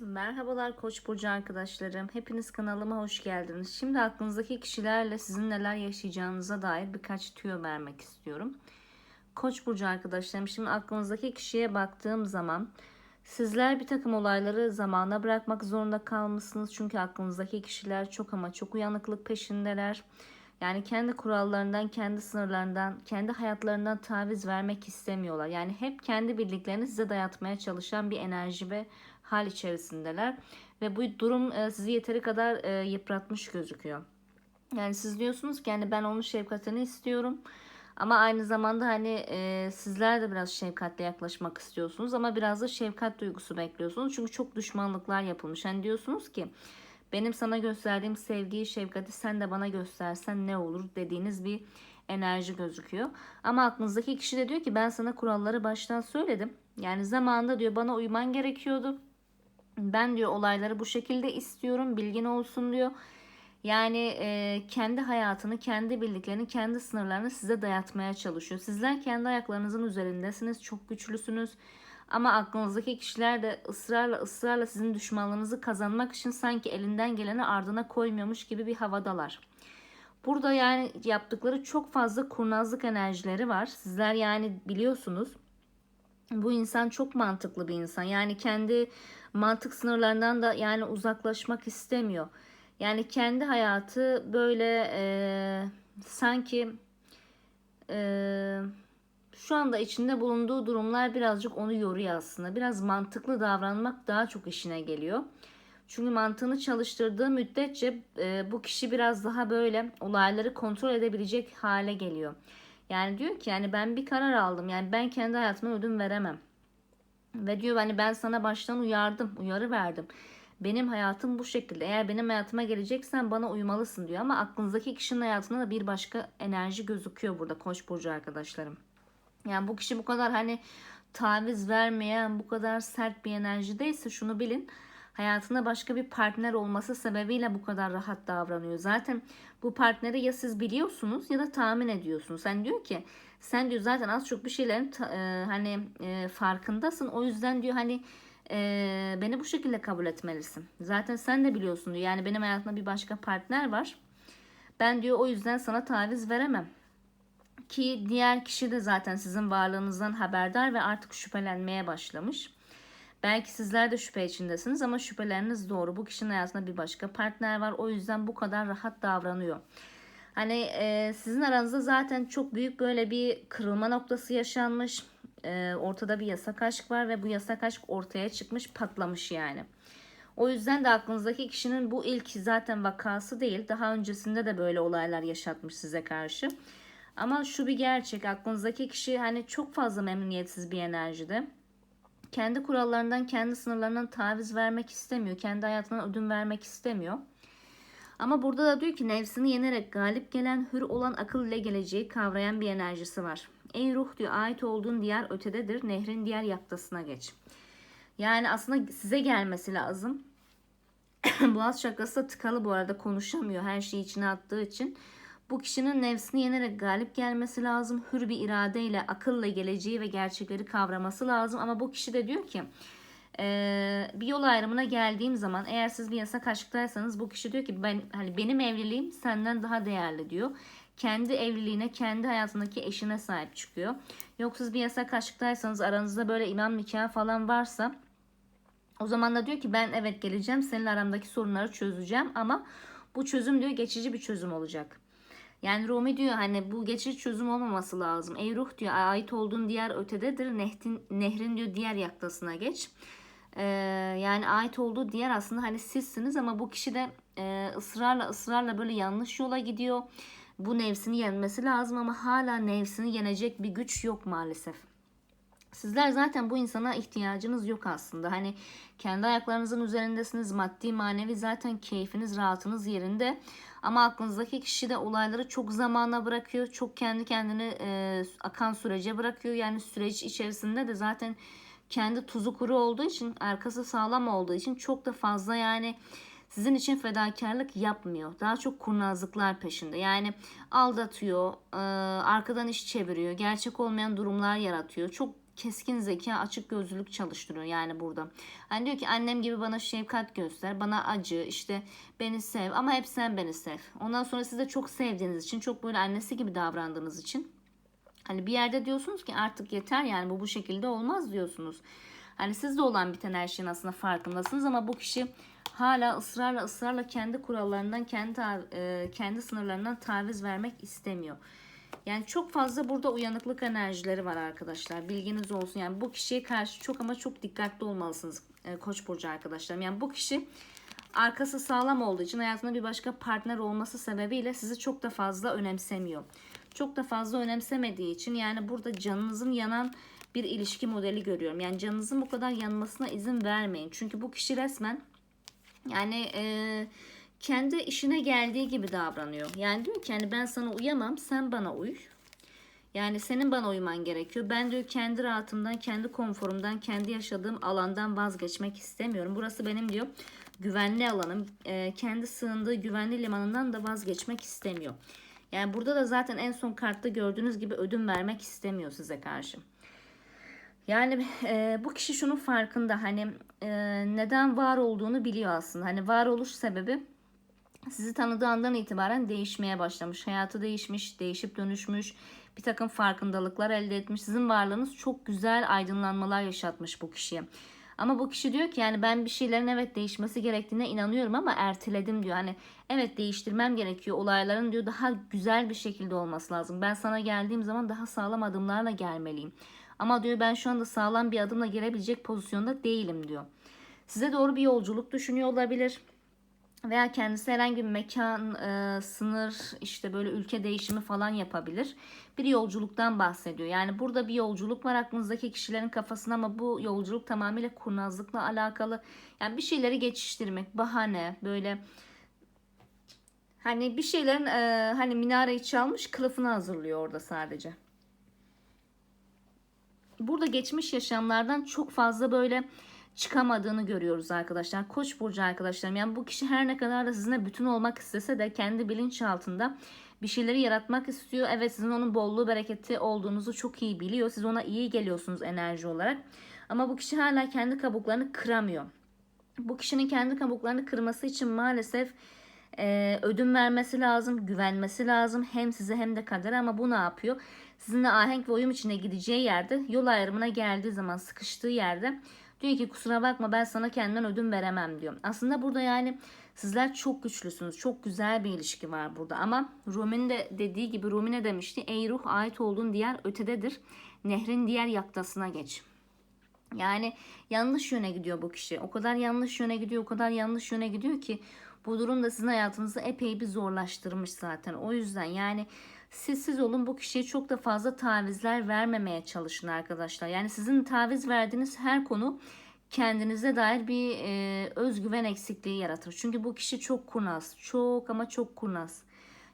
Merhabalar Koç burcu arkadaşlarım. Hepiniz kanalıma hoş geldiniz. Şimdi aklınızdaki kişilerle sizin neler yaşayacağınıza dair birkaç tüyo vermek istiyorum. Koç burcu arkadaşlarım, şimdi aklınızdaki kişiye baktığım zaman sizler bir takım olayları zamana bırakmak zorunda kalmışsınız. Çünkü aklınızdaki kişiler çok ama çok uyanıklık peşindeler. Yani kendi kurallarından, kendi sınırlarından, kendi hayatlarından taviz vermek istemiyorlar. Yani hep kendi bildiklerini size dayatmaya çalışan bir enerji ve hal içerisindeler. Ve bu durum e, sizi yeteri kadar e, yıpratmış gözüküyor. Yani siz diyorsunuz ki yani ben onun şefkatini istiyorum. Ama aynı zamanda hani e, sizler de biraz şefkatle yaklaşmak istiyorsunuz ama biraz da şefkat duygusu bekliyorsunuz. Çünkü çok düşmanlıklar yapılmış. Hani diyorsunuz ki benim sana gösterdiğim sevgiyi, şefkati sen de bana göstersen ne olur dediğiniz bir enerji gözüküyor. Ama aklınızdaki kişi de diyor ki ben sana kuralları baştan söyledim. Yani zamanında diyor bana uyman gerekiyordu. Ben diyor olayları bu şekilde istiyorum bilgin olsun diyor. Yani e, kendi hayatını, kendi bildiklerini, kendi sınırlarını size dayatmaya çalışıyor. Sizler kendi ayaklarınızın üzerindesiniz, çok güçlüsünüz. Ama aklınızdaki kişiler de ısrarla ısrarla sizin düşmanlığınızı kazanmak için sanki elinden geleni ardına koymuyormuş gibi bir havadalar. Burada yani yaptıkları çok fazla kurnazlık enerjileri var. Sizler yani biliyorsunuz bu insan çok mantıklı bir insan. Yani kendi mantık sınırlarından da yani uzaklaşmak istemiyor. Yani kendi hayatı böyle e, sanki e, şu anda içinde bulunduğu durumlar birazcık onu yoruyor aslında. Biraz mantıklı davranmak daha çok işine geliyor. Çünkü mantığını çalıştırdığı müddetçe e, bu kişi biraz daha böyle olayları kontrol edebilecek hale geliyor. Yani diyor ki yani ben bir karar aldım. Yani ben kendi hayatıma ödün veremem. Ve diyor hani ben sana baştan uyardım, uyarı verdim. Benim hayatım bu şekilde. Eğer benim hayatıma geleceksen bana uymalısın diyor. Ama aklınızdaki kişinin hayatında da bir başka enerji gözüküyor burada Koç burcu arkadaşlarım. Yani bu kişi bu kadar hani taviz vermeyen, bu kadar sert bir enerjideyse şunu bilin. Hayatında başka bir partner olması sebebiyle bu kadar rahat davranıyor. Zaten bu partneri ya siz biliyorsunuz ya da tahmin ediyorsunuz. Sen diyor ki sen diyor zaten az çok bir şeylerin e, hani e, farkındasın. O yüzden diyor hani e, beni bu şekilde kabul etmelisin. Zaten sen de biliyorsun diyor. Yani benim hayatımda bir başka partner var. Ben diyor o yüzden sana taviz veremem. Ki diğer kişi de zaten sizin varlığınızdan haberdar ve artık şüphelenmeye başlamış. Belki sizler de şüphe içindesiniz ama şüpheleriniz doğru. Bu kişinin hayatında bir başka partner var. O yüzden bu kadar rahat davranıyor. Hani e, sizin aranızda zaten çok büyük böyle bir kırılma noktası yaşanmış. E, ortada bir yasak aşk var ve bu yasak aşk ortaya çıkmış, patlamış yani. O yüzden de aklınızdaki kişinin bu ilk zaten vakası değil. Daha öncesinde de böyle olaylar yaşatmış size karşı. Ama şu bir gerçek. Aklınızdaki kişi hani çok fazla memnuniyetsiz bir enerjide. Kendi kurallarından, kendi sınırlarından taviz vermek istemiyor. Kendi hayatından ödün vermek istemiyor. Ama burada da diyor ki nefsini yenerek galip gelen, hür olan akıl ile geleceği kavrayan bir enerjisi var. Ey ruh diyor ait olduğun diğer ötededir. Nehrin diğer yaktasına geç. Yani aslında size gelmesi lazım. Boğaz çakrası da tıkalı bu arada konuşamıyor her şeyi içine attığı için. Bu kişinin nefsini yenerek galip gelmesi lazım. Hür bir iradeyle, akılla geleceği ve gerçekleri kavraması lazım. Ama bu kişi de diyor ki ee, bir yol ayrımına geldiğim zaman eğer siz bir yasak aşktaysanız bu kişi diyor ki ben hani benim evliliğim senden daha değerli diyor. Kendi evliliğine, kendi hayatındaki eşine sahip çıkıyor. Yoksa siz bir yasak aşktaysanız aranızda böyle imam nikahı falan varsa o zaman da diyor ki ben evet geleceğim senin arandaki sorunları çözeceğim ama bu çözüm diyor geçici bir çözüm olacak. Yani Rumi diyor hani bu geçici çözüm olmaması lazım. Ey ruh diyor ait olduğun diğer ötededir. Nehrin, nehrin diyor diğer yaktasına geç. Ee, yani ait olduğu diğer aslında hani sizsiniz ama bu kişi de e, ısrarla ısrarla böyle yanlış yola gidiyor. Bu nefsini yenmesi lazım ama hala nefsini yenecek bir güç yok maalesef. Sizler zaten bu insana ihtiyacınız yok aslında. Hani kendi ayaklarınızın üzerindesiniz. Maddi manevi zaten keyfiniz, rahatınız yerinde. Ama aklınızdaki kişi de olayları çok zamana bırakıyor. Çok kendi kendini e, akan sürece bırakıyor. Yani süreç içerisinde de zaten kendi tuzu kuru olduğu için, arkası sağlam olduğu için çok da fazla yani sizin için fedakarlık yapmıyor. Daha çok kurnazlıklar peşinde. Yani aldatıyor, e, arkadan iş çeviriyor, gerçek olmayan durumlar yaratıyor. Çok keskin zeka, açık gözlülük çalıştırıyor yani burada. Hani diyor ki annem gibi bana şefkat göster, bana acı, işte beni sev ama hep sen beni sev. Ondan sonra siz de çok sevdiğiniz için, çok böyle annesi gibi davrandığınız için hani bir yerde diyorsunuz ki artık yeter yani bu bu şekilde olmaz diyorsunuz. Hani sizde olan biten her şeyin aslında farkındasınız ama bu kişi hala ısrarla ısrarla kendi kurallarından, kendi kendi sınırlarından taviz vermek istemiyor. Yani çok fazla burada uyanıklık enerjileri var arkadaşlar. Bilginiz olsun. Yani bu kişiye karşı çok ama çok dikkatli olmalısınız e, Koç burcu arkadaşlarım. Yani bu kişi arkası sağlam olduğu için hayatında bir başka partner olması sebebiyle sizi çok da fazla önemsemiyor. Çok da fazla önemsemediği için yani burada canınızın yanan bir ilişki modeli görüyorum. Yani canınızın bu kadar yanmasına izin vermeyin. Çünkü bu kişi resmen yani e, kendi işine geldiği gibi davranıyor. Yani diyor ki yani ben sana uyamam sen bana uy. Yani senin bana uyman gerekiyor. Ben diyor kendi rahatımdan, kendi konforumdan, kendi yaşadığım alandan vazgeçmek istemiyorum. Burası benim diyor güvenli alanım. E, kendi sığındığı güvenli limanından da vazgeçmek istemiyor. Yani burada da zaten en son kartta gördüğünüz gibi ödün vermek istemiyor size karşı. Yani e, bu kişi şunun farkında hani e, neden var olduğunu biliyor aslında. Hani varoluş sebebi sizi tanıdığı andan itibaren değişmeye başlamış. Hayatı değişmiş, değişip dönüşmüş. Bir takım farkındalıklar elde etmiş. Sizin varlığınız çok güzel aydınlanmalar yaşatmış bu kişiye. Ama bu kişi diyor ki yani ben bir şeylerin evet değişmesi gerektiğine inanıyorum ama erteledim diyor. Hani evet değiştirmem gerekiyor. Olayların diyor daha güzel bir şekilde olması lazım. Ben sana geldiğim zaman daha sağlam adımlarla gelmeliyim. Ama diyor ben şu anda sağlam bir adımla gelebilecek pozisyonda değilim diyor. Size doğru bir yolculuk düşünüyor olabilir veya kendisi herhangi bir mekan, e, sınır, işte böyle ülke değişimi falan yapabilir. Bir yolculuktan bahsediyor. Yani burada bir yolculuk var aklınızdaki kişilerin kafasında ama bu yolculuk tamamıyla kurnazlıkla alakalı. Yani bir şeyleri geçiştirmek, bahane, böyle hani bir şeylerin e, hani minareyi çalmış kılıfını hazırlıyor orada sadece. Burada geçmiş yaşamlardan çok fazla böyle çıkamadığını görüyoruz arkadaşlar. Koç burcu arkadaşlarım yani bu kişi her ne kadar da sizinle bütün olmak istese de kendi bilinçaltında bir şeyleri yaratmak istiyor. Evet sizin onun bolluğu bereketi olduğunuzu çok iyi biliyor. Siz ona iyi geliyorsunuz enerji olarak. Ama bu kişi hala kendi kabuklarını kıramıyor. Bu kişinin kendi kabuklarını kırması için maalesef e, ödün vermesi lazım, güvenmesi lazım. Hem size hem de kader ama bu ne yapıyor? Sizinle ahenk ve uyum içine gideceği yerde yol ayrımına geldiği zaman sıkıştığı yerde Diyor ki kusura bakma ben sana kendimden ödün veremem diyor. Aslında burada yani sizler çok güçlüsünüz. Çok güzel bir ilişki var burada. Ama Rumi'nin de dediği gibi Rumi ne demişti? Ey ruh ait olduğun diğer ötededir. Nehrin diğer yaktasına geç. Yani yanlış yöne gidiyor bu kişi. O kadar yanlış yöne gidiyor, o kadar yanlış yöne gidiyor ki bu durum da sizin hayatınızı epey bir zorlaştırmış zaten. O yüzden yani siz siz olun bu kişiye çok da fazla tavizler vermemeye çalışın arkadaşlar. Yani sizin taviz verdiğiniz her konu kendinize dair bir e, özgüven eksikliği yaratır. Çünkü bu kişi çok kurnaz. Çok ama çok kurnaz.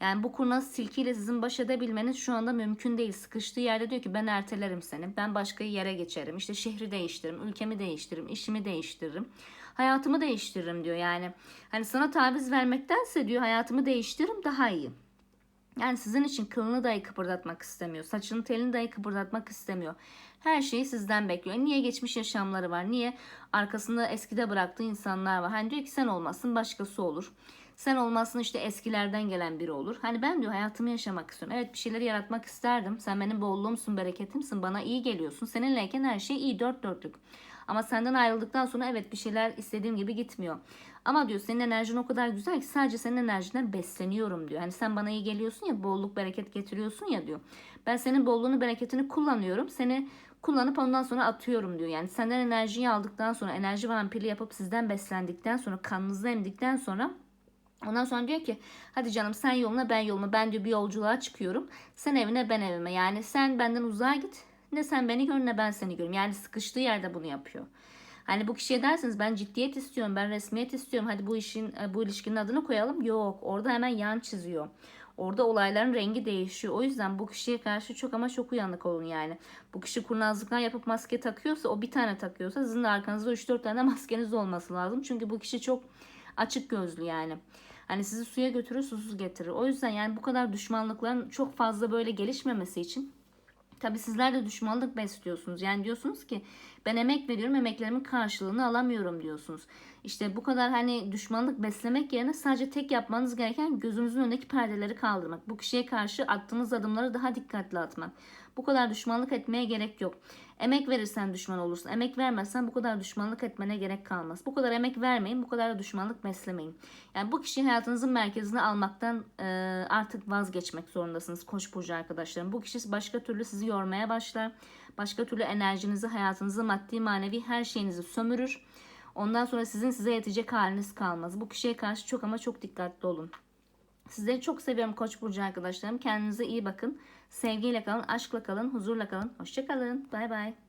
Yani bu kurnaz silkiyle sizin baş edebilmeniz şu anda mümkün değil. Sıkıştığı yerde diyor ki ben ertelerim seni. Ben başka yere geçerim. İşte şehri değiştiririm. Ülkemi değiştiririm. işimi değiştiririm. Hayatımı değiştiririm diyor. Yani hani sana taviz vermektense diyor hayatımı değiştiririm daha iyi. Yani sizin için kılını dahi kıpırdatmak istemiyor. Saçını telini dahi kıpırdatmak istemiyor. Her şeyi sizden bekliyor. Niye geçmiş yaşamları var? Niye arkasında eskide bıraktığı insanlar var? Hani diyor ki sen olmazsın başkası olur. Sen olmazsın işte eskilerden gelen biri olur. Hani ben diyor hayatımı yaşamak istiyorum. Evet bir şeyleri yaratmak isterdim. Sen benim bolluğumsun, bereketimsin. Bana iyi geliyorsun. Seninleyken her şey iyi dört dörtlük. Ama senden ayrıldıktan sonra evet bir şeyler istediğim gibi gitmiyor. Ama diyor senin enerjin o kadar güzel ki sadece senin enerjinden besleniyorum diyor. Hani sen bana iyi geliyorsun ya bolluk bereket getiriyorsun ya diyor. Ben senin bolluğunu bereketini kullanıyorum. Seni kullanıp ondan sonra atıyorum diyor. Yani senden enerjiyi aldıktan sonra enerji vampiri yapıp sizden beslendikten sonra kanınızı emdikten sonra Ondan sonra diyor ki hadi canım sen yoluna ben yoluma ben diyor bir yolculuğa çıkıyorum. Sen evine ben evime yani sen benden uzağa git ne sen beni gör ne ben seni görüm. Yani sıkıştığı yerde bunu yapıyor. Hani bu kişiye dersiniz ben ciddiyet istiyorum, ben resmiyet istiyorum. Hadi bu işin e, bu ilişkinin adını koyalım. Yok, orada hemen yan çiziyor. Orada olayların rengi değişiyor. O yüzden bu kişiye karşı çok ama çok uyanık olun yani. Bu kişi kurnazlıktan yapıp maske takıyorsa, o bir tane takıyorsa sizin arkanızda 3-4 tane maskeniz olması lazım. Çünkü bu kişi çok açık gözlü yani. Hani sizi suya götürür, susuz getirir. O yüzden yani bu kadar düşmanlıkların çok fazla böyle gelişmemesi için Tabii sizler de düşmanlık besliyorsunuz. Yani diyorsunuz ki ben emek veriyorum emeklerimin karşılığını alamıyorum diyorsunuz. İşte bu kadar hani düşmanlık beslemek yerine sadece tek yapmanız gereken gözünüzün önündeki perdeleri kaldırmak. Bu kişiye karşı attığınız adımları daha dikkatli atmak. Bu kadar düşmanlık etmeye gerek yok. Emek verirsen düşman olursun. Emek vermezsen bu kadar düşmanlık etmene gerek kalmaz. Bu kadar emek vermeyin, bu kadar da düşmanlık beslemeyin. Yani bu kişiyi hayatınızın merkezine almaktan e, artık vazgeçmek zorundasınız Koç burcu arkadaşlarım. Bu kişi başka türlü sizi yormaya başlar. Başka türlü enerjinizi, hayatınızı, maddi, manevi her şeyinizi sömürür. Ondan sonra sizin size yetecek haliniz kalmaz. Bu kişiye karşı çok ama çok dikkatli olun. Sizleri çok seviyorum Koç burcu arkadaşlarım. Kendinize iyi bakın. Sevgiyle kalın, aşkla kalın, huzurla kalın. Hoşçakalın. Bay bay.